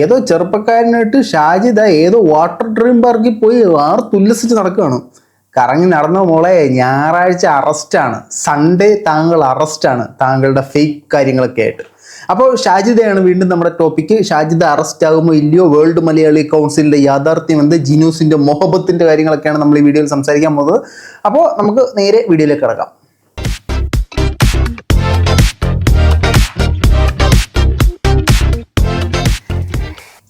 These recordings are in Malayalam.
ഏതോ ചെറുപ്പക്കാരനായിട്ട് ഷാജിദ ഏതോ വാട്ടർ ഡ്രീം പാർക്കിൽ പോയി ആറ് തുല്ലസിച്ച് നടക്കുകയാണ്. കറങ്ങി നടന്ന മോളെ ഞായറാഴ്ച അറസ്റ്റാണ് സൺഡേ താങ്കൾ അറസ്റ്റാണ് താങ്കളുടെ ഫേക്ക് കാര്യങ്ങളൊക്കെ ആയിട്ട്. അപ്പോൾ ഷാജിദയാണ് വീണ്ടും നമ്മുടെ ടോപ്പിക്ക് ഷാജിദ അറസ്റ്റ് ആകുമോ ഇല്ലയോ? വേൾഡ് മലയാളി കൗൺസിലിന്റെ യാഥാർത്ഥ്യം എന്ത്? ജിനൂസിന്റെ മൊഹബത്തിന്റെ കാര്യങ്ങളൊക്കെയാണ് നമ്മൾ ഈ വീഡിയോയിൽ സംസാരിക്കാൻ പോകുന്നത്. അപ്പോൾ നമുക്ക് നേരെ വീഡിയോയിലേക്ക് കിടക്കാം.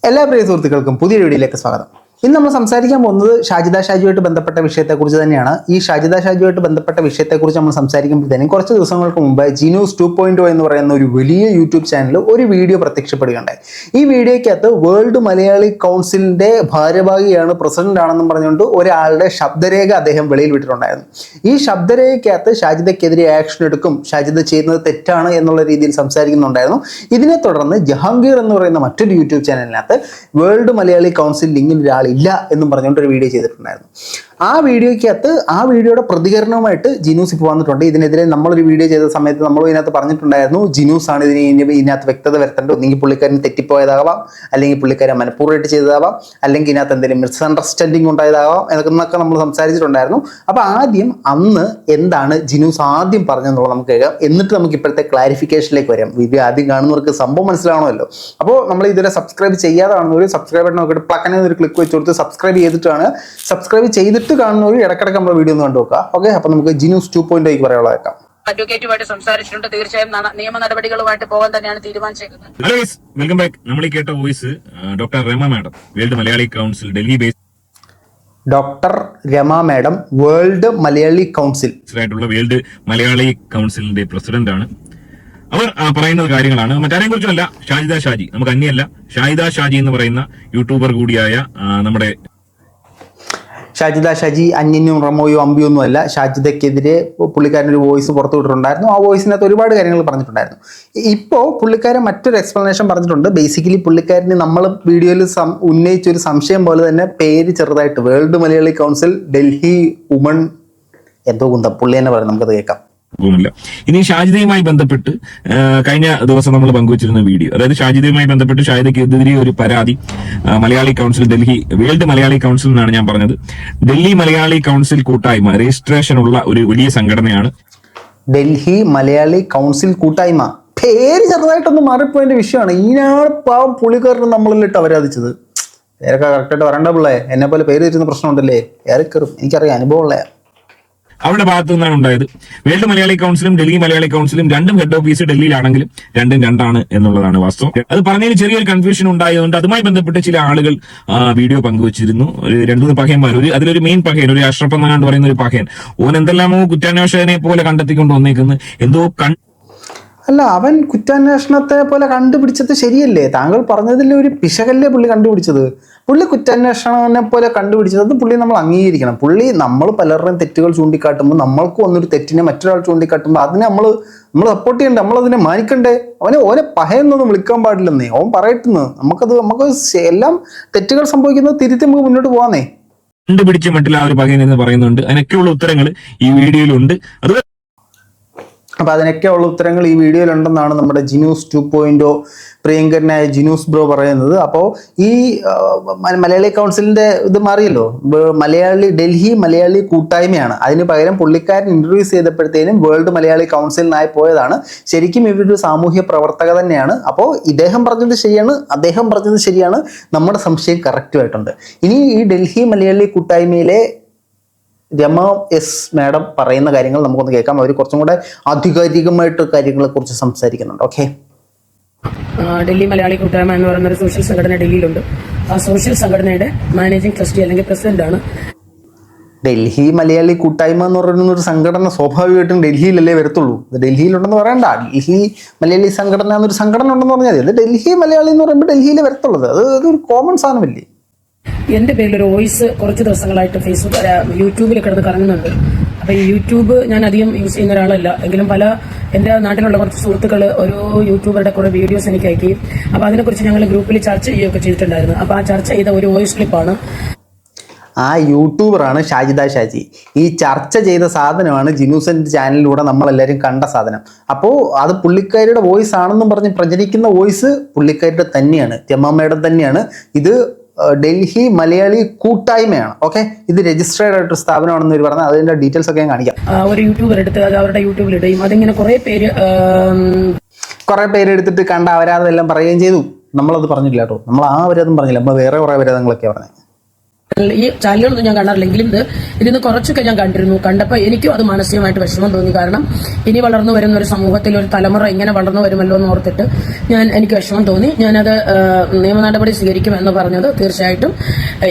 എല്ലാ പ്രിയ സുഹൃത്തുക്കൾക്കും പുതിയ വീഡിയോയിലേക്ക് സ്വാഗതം. ഇന്ന് നമ്മൾ സംസാരിക്കാൻ പോകുന്നത് ഷാജിദ ഷാജിയുമായിട്ട് ബന്ധപ്പെട്ട വിഷയത്തെക്കുറിച്ച് തന്നെയാണ്. ഈ ഷാജിദ ഷാജിയുമായിട്ട് ബന്ധപ്പെട്ട വിഷയത്തെക്കുറിച്ച് നമ്മൾ സംസാരിക്കുമ്പോഴത്തേനും കുറച്ച് ദിവസങ്ങൾക്ക് മുമ്പ് ജിനൂസ് ടു പോയിന്റ് എന്ന് പറയുന്ന ഒരു വലിയ യൂട്യൂബ് ചാനൽ ഒരു വീഡിയോ പ്രത്യക്ഷപ്പെടുകയുണ്ടായി. ഈ വീഡിയോയ്ക്കകത്ത് വേൾഡ് മലയാളി കൗൺസിലിന്റെ ഭാരവാഹിയാണ് പ്രസിഡന്റ് ആണെന്നും പറഞ്ഞുകൊണ്ട് ഒരാളുടെ ശബ്ദരേഖ അദ്ദേഹം വെളിയിൽ വിട്ടിട്ടുണ്ടായിരുന്നു. ഈ ശബ്ദരേഖയ്ക്കകത്ത് ഷാജിദക്കെതിരെ ആക്ഷൻ എടുക്കും ഷാജിദ ചെയ്യുന്നത് തെറ്റാണ് എന്നുള്ള രീതിയിൽ സംസാരിക്കുന്നുണ്ടായിരുന്നു. ഇതിനെ തുടർന്ന് ജഹാംഗീർ എന്ന് പറയുന്ന മറ്റൊരു യൂട്യൂബ് ചാനലിനകത്ത് വേൾഡ് മലയാളി കൗൺസിൽ ലിങ്കിൽ ഒരാളില്ല എന്നും പറഞ്ഞുകൊണ്ട് ഒരു വീഡിയോ ചെയ്തിട്ടുണ്ടായിരുന്നു. ആ വീഡിയോയ്ക്കകത്ത് ആ വീഡിയോയുടെ പ്രതികരണവുമായിട്ട് ജിനൂസ് ഇപ്പോൾ വന്നിട്ടുണ്ട്. ഇതിനെതിരെ നമ്മളൊരു വീഡിയോ ചെയ്ത സമയത്ത് നമ്മൾ ഇതിനകത്ത് പറഞ്ഞിട്ടുണ്ടായിരുന്നു ജിനൂസ് ആണ് ഇതിന് ഇതിനകത്ത് വ്യക്തത വരുത്തേണ്ടത്. ഒന്നെങ്കിൽ പുള്ളിക്കാരൻ തെറ്റിപ്പോയതാവാം അല്ലെങ്കിൽ പുള്ളിക്കാരൻ മനഃപൂർവമായിട്ട് ചെയ്തതാവാം അല്ലെങ്കിൽ ഇതിനകത്ത് എന്തെങ്കിലും മിസ്അണ്ടർസ്റ്റാൻഡിങ് ഉണ്ടായതാവാം എന്നൊക്കെ നമ്മൾ സംസാരിച്ചിട്ടുണ്ടായിരുന്നു. അപ്പോൾ ആദ്യം അന്ന് എന്താണ് ജിനൂസ് ആദ്യം പറഞ്ഞതെന്നുള്ളത് നമുക്ക് കേൾക്കാം. എന്നിട്ട് നമുക്ക് ഇപ്പോഴത്തെ ക്ലാരിഫിക്കേഷനിലേക്ക് വരാം. വീഡിയോ ആദ്യം കാണുന്നവർക്ക് സംഭവം മനസ്സിലാവണമല്ലോ. അപ്പോൾ നമ്മൾ ഇതുവരെ സബ്സ്ക്രൈബ് ചെയ്യാതെ കാണുന്നവർ സബ്സ്ക്രൈബ് ബട്ടൺ നോക്കിയിട്ട് പ്ലക്കനെ ഒരു ക്ലിക്ക് വെച്ച് കൊടുത്ത് സബ്സ്ക്രൈബ് ചെയ്തിട്ടാണ്. സബ്സ്ക്രൈബ് ചെയ്തിട്ട് കാണുന്നവർ ഇടക്കിടക്ക് നമ്മുടെ വീഡിയോ ഒന്ന് കണ്ടു നോക്കുക. ഓക്കെ അപ്പൊ നമുക്ക് ജിനൂസ് ടു പോയിന്റ് ആയി പറയാനുള്ളതേക്കാം അഡ്വക്കേറ്റുമായിട്ട് സംസാരിച്ചിട്ടുണ്ട്. തീർച്ചയായും നിയമ നടപടികളുമായിട്ട് പോകാൻ തന്നെയാണ് തീരുമാനിച്ചേക്കുന്നത്. ഹലോ വെൽക്കം ബാക്ക് നമ്മൾ ഈ കേട്ട voice doctor Rama madam world Malayali council Delhi base doctor Rama madam world Malayali council ആയിട്ടുള്ള വേൾഡ് മലയാളി കൗൺസിലിന്റെ പ്രസിഡന്റ് ആണ്. അവർ പറയുന്ന കാര്യങ്ങളാണ്. മറ്റാരെയും കുറിച്ചല്ല ഷാജിദ ഷാജി. നമുക്ക് അന്യല്ല ഷാജിദ ഷാജി എന്ന് പറയുന്ന യൂട്യൂബർ കൂടിയായ നമ്മുടെ ഷാജിദ ഷജി അന്യനും റമോയോ അമ്പിയോ ഒന്നും അല്ല. ഷാജിദയ്ക്കെതിരെ പുള്ളിക്കാരൻ ഒരു വോയിസ് പുറത്തു വിട്ടിട്ടുണ്ടായിരുന്നു. ആ വോയിസിനകത്ത് ഒരുപാട് കാര്യങ്ങൾ പറഞ്ഞിട്ടുണ്ടായിരുന്നു. ഇപ്പോൾ പുള്ളിക്കാരൻ മറ്റൊരു എക്സ്പ്ലനേഷൻ പറഞ്ഞിട്ടുണ്ട്. ബേസിക്കലി പുള്ളിക്കാരന് നമ്മൾ വീഡിയോയിൽ ഉന്നയിച്ച ഒരു സംശയം പോലെ തന്നെ പേര് ചെറുതായിട്ട് world Malayali council Delhi woman എന്തോ കുന്ത പുള്ളി തന്നെ പറയും നമുക്കത് കേൾക്കാം. ഒന്നുമില്ല ഇനി ഷാജിദയുമായി ബന്ധപ്പെട്ട് കഴിഞ്ഞ ദിവസം നമ്മൾ പങ്കുവച്ചിരുന്ന വീഡിയോ അതായത് ഷാജിദയുമായി ബന്ധപ്പെട്ട് ഷാജിദയ്ക്കെതിരെ ഒരു പരാതി Malayali council Delhi world Malayali council എന്നാണ് ഞാൻ പറഞ്ഞത്. ഡൽഹി മലയാളി കൗൺസിൽ കൂട്ടായ്മ രജിസ്ട്രേഷൻ ഉള്ള ഒരു വലിയ സംഘടനയാണ്. ഡൽഹി മലയാളി കൗൺസിൽ കൂട്ടായ്മ. പേര് ചെറുതായിട്ടൊന്ന് മാറിപ്പോയതിന്റെ വിഷയമാണ്. ഈനാണ് പാവം പുള്ളിക്കാരനെ നമ്മളിലിട്ട് അവരാധിച്ചത്. പേരൊക്കെ കറക്റ്റായിട്ട് വരണ്ട പിള്ളേ. എന്നെ പോലെ പേര് തിരുന്ന പ്രശ്നമുണ്ടല്ലേ? ഏറെ കയറും എനിക്കറിയാം. അനുഭവമുള്ള അവരുടെ ഭാഗത്തു നിന്നാണ് ഉണ്ടായത്. വേൾഡ് മലയാളി കൗൺസിലും ഡൽഹി മലയാളി കൗൺസിലും രണ്ടും ഹെഡ് ഓഫീസ് ഡൽഹിയിലാണെങ്കിലും രണ്ടും രണ്ടാണ് എന്നുള്ളതാണ് വാസ്തവം. അത് പറഞ്ഞതിൽ ചെറിയൊരു കൺഫ്യൂഷൻ ഉണ്ടായതുകൊണ്ട് അതുമായി ബന്ധപ്പെട്ട് ചില ആളുകൾ വീഡിയോ പങ്കുവച്ചിരുന്നു. ഒരു രണ്ടു മൂന്ന് പകയന്മാർ ഒരു അതിലൊരു മെയിൻ പകയൻ ഒരു അഷ്റഫ് എന്നാണ്ട് പറയുന്ന ഒരു പകയൻ ഓൻ എന്തെല്ലാമോ കുറ്റാന്വേഷകനെ പോലെ കണ്ടെത്തിക്കൊണ്ട് വന്നേക്കുന്നു. എന്തോ കൺ അല്ല അവൻ കുറ്റാന്വേഷണത്തെ പോലെ കണ്ടുപിടിച്ചത് ശരിയല്ലേ? താങ്കൾ പറഞ്ഞതിൽ ഒരു പിശകല്ലേ പുള്ളി കണ്ടുപിടിച്ചത്? പുള്ളി കുറ്റാന്വേഷണനെ പോലെ കണ്ടുപിടിച്ചത് അത് പുള്ളി നമ്മൾ അംഗീകരിക്കണം. പുള്ളി നമ്മൾ പലരുടെയും തെറ്റുകൾ ചൂണ്ടിക്കാട്ടുമ്പോൾ നമ്മൾക്ക് വന്നൊരു തെറ്റിനെ മറ്റൊരാൾ ചൂണ്ടിക്കാട്ടുമ്പോൾ അതിനെ നമ്മൾ നമ്മൾ സപ്പോർട്ട് ചെയ്യണ്ടേ? നമ്മളതിനെ മാനിക്കണ്ടേ? അവനെ ഓനെ പഹയെന്നൊന്നും വിളിക്കാൻ പാടില്ലെന്നേ. അവൻ പറയട്ടെന്ന്. നമുക്കത് നമുക്ക് എല്ലാം തെറ്റുകൾ സംഭവിക്കുന്നത് തിരുത്തി നമുക്ക് മുന്നോട്ട് പോവാന്നേ. കണ്ടുപിടിച്ച മറ്റുള്ള ആ ഒരു എന്ന് പറയുന്നുണ്ട്. അതിനൊക്കെയുള്ള ഉത്തരങ്ങൾ ഈ വീഡിയോയിലുണ്ട്. അത് അപ്പൊ അതിനൊക്കെയുള്ള ഉത്തരങ്ങൾ ഈ വീഡിയോയിലുണ്ടെന്നാണ് നമ്മുടെ ജിനൂസ് ടു പോയിന്റോ പ്രിയങ്കരനായ ജിനൂസ് ബ്രോ പറയുന്നത്. അപ്പോൾ ഈ മലയാളി കൗൺസിലിന്റെ ഇത് മാറിയല്ലോ? മലയാളി ഡൽഹി മലയാളി കൂട്ടായ്മയാണ്. അതിന് പകരം പുള്ളിക്കാരൻ ഇൻട്രൊഡ്യൂസ് ചെയ്തപ്പോഴത്തേനും വേൾഡ് മലയാളി കൗൺസിലിനായി പോയതാണ്. ശരിക്കും ഇവരൊരു സാമൂഹ്യ പ്രവർത്തക തന്നെയാണ്. അപ്പോൾ ഇദ്ദേഹം പറഞ്ഞത് ശരിയാണ് അദ്ദേഹം പറഞ്ഞത് ശരിയാണ്. നമ്മുടെ സംശയം കറക്റ്റുമായിട്ടുണ്ട് ഇനി ഈ ഡൽഹി മലയാളി കൂട്ടായ്മയിലെ രമ എസ് മാഡം പറയുന്ന കാര്യങ്ങൾ നമുക്കൊന്ന് കേൾക്കാം. അവർ കുറച്ചും കൂടെ ആധികാരികമായിട്ട് കാര്യങ്ങളെ കുറിച്ച് സംസാരിക്കുന്നുണ്ട്. ഓക്കെ ഡൽഹി മലയാളി കൂട്ടായ്മ എന്ന് പറയുന്ന ഒരു സോഷ്യൽ സംഘടന ഡൽഹിയിലുണ്ട്. ആ സോഷ്യൽ സംഘടനയുടെ മാനേജിംഗ് ട്രസ്റ്റി അല്ലെങ്കിൽ പ്രസിഡന്റ് ആണ്. ഡൽഹി മലയാളി കൂട്ടായ്മ എന്ന് പറയുന്ന ഒരു സംഘടന സ്വാഭാവികമായിട്ടും ഡൽഹിയിലല്ലേ വരത്തുള്ളൂ. ഇത് ഡൽഹിയിലുണ്ടെന്ന് പറയണ്ട. ഡൽഹി മലയാളി സംഘടന എന്നൊരു സംഘടന ഉണ്ടെന്ന് പറഞ്ഞാൽ മതി. അത് ഡൽഹി മലയാളി എന്ന് പറയുമ്പോൾ ഡൽഹിയിലേ വരത്തുള്ളത്. അത് ഒരു കോമൺ സാധനമല്ലേ? എന്റെ പേരിൽ ഒരു വോയിസ് കുറച്ച് ദിവസങ്ങളായിട്ട് ഫേസ്ബുക്ക് യൂട്യൂബിൽ കിടന്ന് കറങ്ങുന്നുണ്ട്. അപ്പൊ ഈ യൂട്യൂബ് ഞാൻ അധികം യൂസ് ചെയ്യുന്ന ഒരാളല്ല. എങ്കിലും പല എന്റെ നാട്ടിലുള്ള കുറച്ച് സുഹൃത്തുക്കൾ ഓരോ യൂട്യൂബറുടെ കുറേ വീഡിയോസ് എനിക്ക് അയക്കി. അപ്പോൾ അതിനെക്കുറിച്ച് ഞങ്ങൾ ഗ്രൂപ്പിൽ ചർച്ച ചെയ്യുകയൊക്കെ ചെയ്തിട്ടുണ്ടായിരുന്നു. അപ്പോൾ ആ ചർച്ച ചെയ്ത ഒരു വോയിസ് ക്ലിപ്പാണ്. ആ യൂട്യൂബറാണ് ഷാജിദ ഷാജി. ഈ ചർച്ച ചെയ്ത സാധനമാണ് ജിനൂസിന്റെ ചാനലിലൂടെ നമ്മളെല്ലാവരും കണ്ട സാധനം. അപ്പോൾ അത് പുള്ളിക്കാരിയുടെ വോയിസ് ആണെന്നും പറഞ്ഞ് പ്രചരിക്കുന്ന വോയിസ് പുള്ളിക്കാരിയുടെ തന്നെയാണ്. ജമ്മമ്മയുടെ തന്നെയാണ്. ഇത് ഡൽഹി മലയാളി കൂട്ടായ്മയാണ്. ഓക്കെ? ഇത് രജിസ്റ്റേർഡ് ആയിട്ടൊരു സ്ഥാപനമാണെന്ന് ഇവർ പറഞ്ഞാൽ അതിന്റെ ഡീറ്റെയിൽസ് ഒക്കെ ഞാൻ കാണിക്കാം. ഒരു യൂട്യൂബർ എടുത്ത് അത് അവരുടെ യൂട്യൂബിൽ ഇടുകയും അതിങ്ങനെ കുറെ പേര് കുറേ പേരെടുത്തിട്ട് കണ്ട അവരാതെല്ലാം പറയുകയും ചെയ്തു. നമ്മളത് പറഞ്ഞില്ല കേട്ടോ. നമ്മൾ ആ അവരതും പറഞ്ഞില്ല. നമ്മൾ വേറെ കുറെ അവരതങ്ങളൊക്കെ പറഞ്ഞത് ഈ ചാനലുകളൊന്നും ഞാൻ കാണാറില്ലെങ്കിലും ഇത് ഇതിന്ന് കുറച്ചൊക്കെ ഞാൻ കണ്ടിരുന്നു. കണ്ടപ്പോൾ എനിക്കും അത് മാനസികമായിട്ട് വിഷമം തോന്നി. കാരണം ഇനി വളർന്നു വരുന്ന ഒരു സമൂഹത്തിൽ ഒരു തലമുറ ഇങ്ങനെ വളർന്നു വരുമല്ലോ എന്ന് ഓർത്തിട്ട് ഞാൻ എനിക്ക് വിഷമം തോന്നി. ഞാനത് നിയമ നടപടി സ്വീകരിക്കും എന്ന് പറഞ്ഞത് തീർച്ചയായിട്ടും.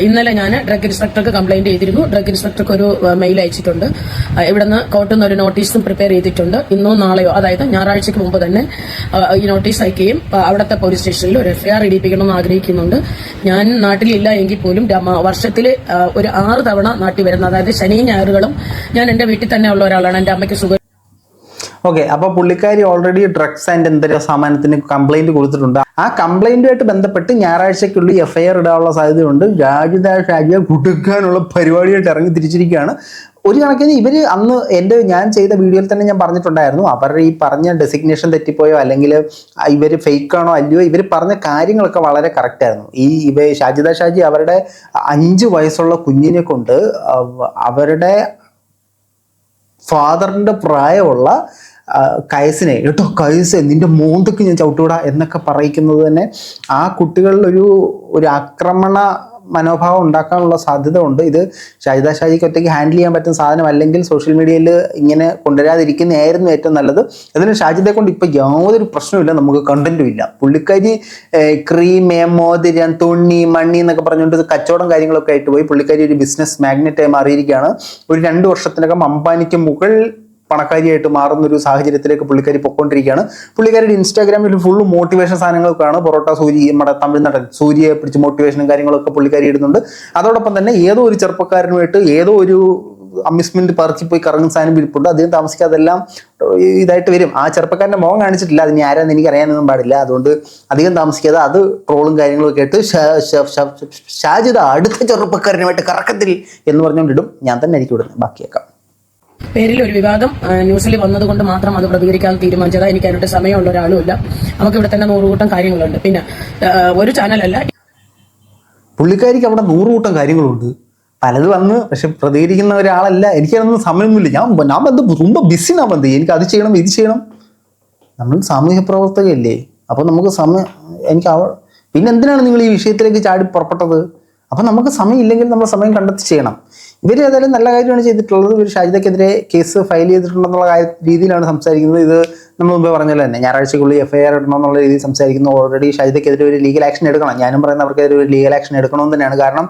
ഇന്നലെ ഞാൻ ഡ്രഗ് ഇൻസ്പെക്ടർക്ക് കംപ്ലൈന്റ് ചെയ്തിരുന്നു. ഡ്രഗ് ഇൻസ്പെക്ടർക്ക് ഒരു മെയിൽ അയച്ചിട്ടുണ്ട്. ഇവിടുന്ന് കോർട്ടിൽ നിന്ന് ഒരു നോട്ടീസും പ്രിപ്പയർ ചെയ്തിട്ടുണ്ട്. ഇന്നോ നാളെയോ അതായത് ഞായറാഴ്ചയ്ക്ക് മുമ്പ് തന്നെ ഈ നോട്ടീസ് അയക്കുകയും അവിടുത്തെ പോലീസ് സ്റ്റേഷനിൽ ഒരു എഫ്ഐആർ ഇടിപ്പിക്കണമെന്ന് ആഗ്രഹിക്കുന്നുണ്ട്. ഞാൻ നാട്ടിലില്ല എങ്കിൽ പോലും വർഷത്തിൽ ഒരു ആറ് തവണ നാട്ടിൽ വരുന്ന അതായത് ശനിയും ഞായറുകളും ഞാൻ എന്റെ വീട്ടിൽ തന്നെ ഉള്ള ഒരാളാണ്. എന്റെ അമ്മയ്ക്ക് സുഖം. ഓക്കെ അപ്പൊ പുള്ളിക്കാരി ഓൾറെഡി ഡ്രഗ്സ് ആൻഡ് എന്തൊരു സാമാനത്തിന് കംപ്ലൈന്റ് കൊടുത്തിട്ടുണ്ട്. ആ കംപ്ലൈന്റുമായിട്ട് ബന്ധപ്പെട്ട് ഞായറാഴ്ചക്കുള്ളിൽ എഫ്ഐആർ ഇടാനുള്ള സാധ്യതയുണ്ട്. രാജിത ഷാജിയെ കുടുക്കാനുള്ള പരിപാടിയായിട്ട് ഇറങ്ങി തിരിച്ചിരിക്കുകയാണ്. ഒരു കണക്കിന് ഇവർ അന്ന് എന്റെ ഞാൻ ചെയ്ത വീഡിയോയിൽ തന്നെ ഞാൻ പറഞ്ഞിട്ടുണ്ടായിരുന്നു. അവരുടെ ഈ പറഞ്ഞ ഡെസിഗ്നേഷൻ തെറ്റിപ്പോയോ അല്ലെങ്കിൽ ഇവർ ഫേക്ക് ആണോ അല്ലയോ ഇവർ പറഞ്ഞ കാര്യങ്ങളൊക്കെ വളരെ കറക്റ്റ് ആയിരുന്നു. ഈ ഇവ ഷാജിദ ഷാജി അവരുടെ അഞ്ച് വയസ്സുള്ള കുഞ്ഞിനെ കൊണ്ട് അവരുടെ ഫാദറിന്റെ പ്രായമുള്ള കയസിനെ കേട്ടോ കയസ് നിന്റെ മോന്തക്ക് ഞാൻ ചവിട്ടൂടാ എന്നൊക്കെ പറയിക്കുന്നത് തന്നെ ആ കുട്ടികളിലൊരു ഒരു ആക്രമണ മനോഭാവം ഉണ്ടാക്കാനുള്ള സാധ്യത ഉണ്ട് ഇത് ഷാജിദ ഷാജിക്ക് ഒറ്റയ്ക്ക് ഹാൻഡിൽ ചെയ്യാൻ പറ്റുന്ന സാധനം അല്ലെങ്കിൽ സോഷ്യൽ മീഡിയയിൽ ഇങ്ങനെ കൊണ്ടുവരാതിരിക്കുന്നതായിരുന്നു ഏറ്റവും നല്ലത്. അതിന് ഷാജിദെ കൊണ്ട് ഇപ്പം യാതൊരു പ്രശ്നമില്ല നമുക്ക് കണ്ടന്റും ഇല്ല. പുള്ളിക്കാരി ക്രീം മോതിരം തുണി മണ്ണി എന്നൊക്കെ പറഞ്ഞുകൊണ്ട് കച്ചവടം കാര്യങ്ങളൊക്കെ ആയിട്ട് പോയി. പുള്ളിക്കാരി ഒരു ബിസിനസ് മാഗ്നറ്റായി മാറിയിരിക്കുകയാണ്. ഒരു രണ്ട് വർഷത്തിനകം അംബാനിക്ക് മുകൾ പണക്കാരിയായിട്ട് മാറുന്ന ഒരു സാഹചര്യത്തിലേക്ക് പുള്ളിക്കാരി പൊക്കോണ്ടിരിക്കുകയാണ് പുള്ളിക്കാരിയുടെ ഇൻസ്റ്റാഗ്രാമിൽ ഫുൾ മോട്ടിവേഷൻ സാധനങ്ങളൊക്കെയാണ് പൊറോട്ട സൂര്യ നമ്മുടെ തമിഴ്നാടൻ സൂര്യയെ പിടിച്ച് മോട്ടിവേഷനും കാര്യങ്ങളൊക്കെ പുള്ളിക്കാരി ഇടുന്നുണ്ട്. അതോടൊപ്പം തന്നെ ഏതോ ഒരു ചെറുപ്പക്കാരനുമായിട്ട് ഏതോ ഒരു അമ്യൂസ്മെന്റ് പാർക്കിൽ പോയി കറങ്ങുന്ന സാധനം ഇരിപ്പുണ്ട് അദ്ദേഹം താമസിക്കാതെ എല്ലാം ഇതായിട്ട് വരും. ആ ചെറുപ്പക്കാരന്റെ മുഖം കാണിച്ചിട്ടില്ല. അതിന് ആരാന്ന് എനിക്ക് അറിയാനൊന്നും പാടില്ല. അതുകൊണ്ട് അധികം താമസിക്കാതെ അത് ട്രോളും കാര്യങ്ങളും ഒക്കെ ആയിട്ട് ഷാ- ഷാ- ഷാ- ഷാജിദ അടുത്ത ചെറുപ്പക്കാരനുമായിട്ട് കറക്കത്തിൽ എന്ന് പറഞ്ഞുകൊണ്ടിടും. ഞാൻ തന്നെ ആയിരിക്കും ഇടുന്നത് ബാക്കിയേക്കാം. പേരിൽ ഒരു വിവാദം ആ, ന്യൂസിൽ വന്നതുകൊണ്ട് മാത്രം അത് പ്രതികരിക്കാൻ തീരുമാനിച്ചത് എനിക്ക് അതിനോട്ട് സമയമുള്ള ഒരാളുമില്ല നമുക്ക് ഇവിടെ തന്നെ നൂറുകൂട്ടം കാര്യങ്ങളുണ്ട് പിന്നെ ആ, ഒരു ചാനലല്ല പുള്ളിക്കാരിക്ക് അവിടെ നൂറുകൂട്ടം കാര്യങ്ങളുണ്ട് പലത് വന്ന് പക്ഷെ പ്രതികരിക്കുന്ന ഒരാളല്ല എനിക്കതൊന്നും സമയമൊന്നുമില്ല ഞാൻ ഞാൻ ബന്ധം ரொம்ப ബിസി ഞാൻ ബന്ധം എനിക്ക് അത് ചെയ്യണം ഇത് ചെയ്യണം നമ്മൾ സാമൂഹ്യ പ്രവർത്തകയല്ലേ അപ്പോൾ നമുക്ക് സമയം എനിക്ക് അവ പിന്നെ എന്തിനാണ് നിങ്ങൾ ഈ വിഷയത്തിലേക്ക് ചാടി പുറപ്പെട്ടത് അപ്പം നമുക്ക് സമയം ഇല്ലെങ്കിൽ നമ്മൾ സമയം കണ്ടെത്തി ചെയ്യണം ഇവർ ഏതായാലും നല്ല കാര്യമാണ് ചെയ്തിട്ടുള്ളത്. ഇവർ ഷാജിദക്കെതിരെ കേസ് ഫയൽ ചെയ്തിട്ടുണ്ടെന്നുള്ള കാര്യ- രീതിയിലാണ് സംസാരിക്കുന്നത്. ഇത് നമ്മൾ മുമ്പ് പറഞ്ഞല്ലോ തന്നെ ഞായറാഴ്ചക്കുള്ളിൽ എഫ്ഐആർ ഇടണം എന്നുള്ള രീതിയിൽ സംസാരിക്കുന്നു. ഓൾറെഡി ഷാജിദക്കെതിരെ ഒരു ലീഗൽ ആക്ഷൻ എടുക്കണം. ഞാനും പറയുന്നത് അവർക്കെതിരെ ഒരു ലീഗൽ ആക്ഷൻ എടുക്കണമെന്ന് തന്നെയാണ്. കാരണം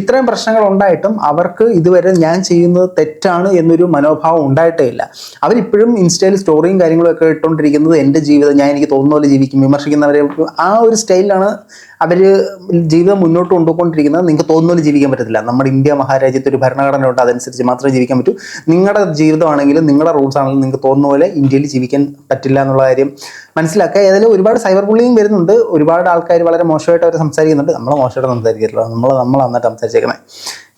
ഇത്രയും പ്രശ്നങ്ങൾ ഉണ്ടായിട്ടും അവർക്ക് ഇതുവരെ ഞാൻ ചെയ്യുന്നത് തെറ്റാണ് എന്നൊരു മനോഭാവം ഉണ്ടായിട്ടേ ഇല്ല. അവരിപ്പോഴും ഇൻസ്റ്റയിൽ സ്റ്റോറിയും കാര്യങ്ങളും ഒക്കെ ഇട്ടുകൊണ്ടിരിക്കുന്നത് എന്റെ ജീവിതം ഞാൻ എനിക്ക് തോന്നുന്ന പോലെ ജീവിക്കും. വിമർശിക്കുന്നവരെ ആ ഒരു സ്റ്റൈലിലാണ് അവർ ജീവിതം മുന്നോട്ട് കൊണ്ടുപോയിക്കൊണ്ടിരിക്കുന്നത്. നിങ്ങൾക്ക് തോന്നുന്ന പോലെ ജീവിക്കാൻ പറ്റത്തില്ല. നമ്മുടെ ഇന്ത്യ മഹാരാജ്യത്ത് ഒരു ഭരണഘടന ഉണ്ട് അതനുസരിച്ച് മാത്രമേ ജീവിക്കാൻ പറ്റൂ. നിങ്ങളുടെ ജീവിതമാണെങ്കിലും നിങ്ങളുടെ റൂൾസ് ആണെങ്കിലും നിങ്ങൾക്ക് തോന്നുന്ന പോലെ ഇന്ത്യയിൽ ജീവിക്കാൻ പറ്റില്ല എന്നുള്ള കാര്യം മനസ്സിലാക്കുക. ഏതായാലും ഒരുപാട് സൈബർ ബുള്ളിങ് വരുന്നുണ്ട്. ഒരുപാട് ആൾക്കാർ വളരെ മോശമായിട്ട് അവർ സംസാരിക്കുന്നുണ്ട്. നമ്മൾ മോശമായിട്ട് സംസാരിക്കില്ല നമ്മൾ നന്നായിട്ട് സംസാരിച്ചേക്കുന്നത്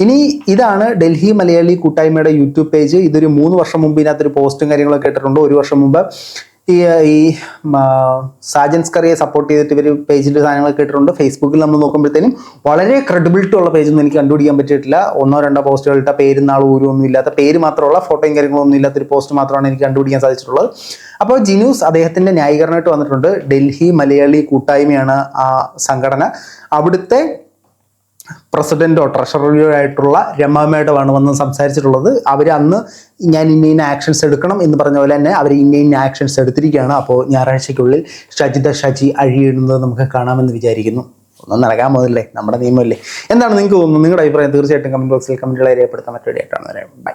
ഇനി ഇതാണ് ഡൽഹി മലയാളി കൂട്ടായ്മയുടെ യൂട്യൂബ് പേജ്. ഇതൊരു മൂന്ന് വർഷം മുമ്പ് ഇതിനകത്തൊരു പോസ്റ്റും കാര്യങ്ങളൊക്കെ ഇട്ടിട്ടുണ്ട്. ഒരു വർഷം മുമ്പ് ഈ ഈ സാജൻസ് കറിയെ സപ്പോർട്ട് ചെയ്തിട്ട് ഇവർ പേജിന്റെ സാധനങ്ങളൊക്കെ ഇട്ടിട്ടുണ്ട്. ഫേസ്ബുക്കിൽ നമ്മൾ നോക്കുമ്പോഴത്തേനും വളരെ ക്രെഡിബിലിറ്റി ഉള്ള പേജൊന്നും എനിക്ക് കണ്ടുപിടിക്കാൻ പറ്റിയിട്ടില്ല. ഒന്നോ രണ്ടോ പോസ്റ്റുകളിട്ട പേരും നാളും ഊരും ഒന്നും ഇല്ലാത്ത പേര് മാത്രമുള്ള ഫോട്ടോയും കാര്യങ്ങളൊന്നും ഇല്ലാത്തൊരു പോസ്റ്റ് മാത്രമാണ് എനിക്ക് കണ്ടുപിടിക്കാൻ സാധിച്ചിട്ടുള്ളത്. അപ്പോൾ ജിനൂസ് അദ്ദേഹത്തിന്റെ ന്യായീകരണമായിട്ട് വന്നിട്ടുണ്ട്. ഡൽഹി മലയാളി കൂട്ടായ്മയാണ് ആ സംഘടന. അവിടുത്തെ പ്രസിഡന്റോ ട്രഷറിയോ ആയിട്ടുള്ള രമ വന്ന് സംസാരിച്ചിട്ടുള്ളത്. അവർ അന്ന് ഞാൻ ഇന്ന ഇന്ന ആക്ഷൻസ് എടുക്കണം എന്ന് പറഞ്ഞ പോലെ തന്നെ അവർ ഇന്ന ഇന്ന ആക്ഷൻസ് എടുത്തിരിക്കുകയാണ്. അപ്പോൾ ഞായറാഴ്ചയ്ക്കുള്ളിൽ ഷജിത ഷജി അഴിയിടുന്നത് നമുക്ക് കാണാമെന്ന് വിചാരിക്കുന്നു. ഒന്നും നടക്കാൻ പോകുന്നില്ലേ? നമ്മുടെ നിയമമല്ലേ? എന്താണ് നിങ്ങൾക്ക് തോന്നുന്നത്? നിങ്ങളുടെ അഭിപ്രായം തീർച്ചയായിട്ടും കമന്റ് ബോക്സിൽ കമന്റുകളെ രേഖപ്പെടുത്താൻ മറ്റൊരു ഡേറ്റാണ് ബൈ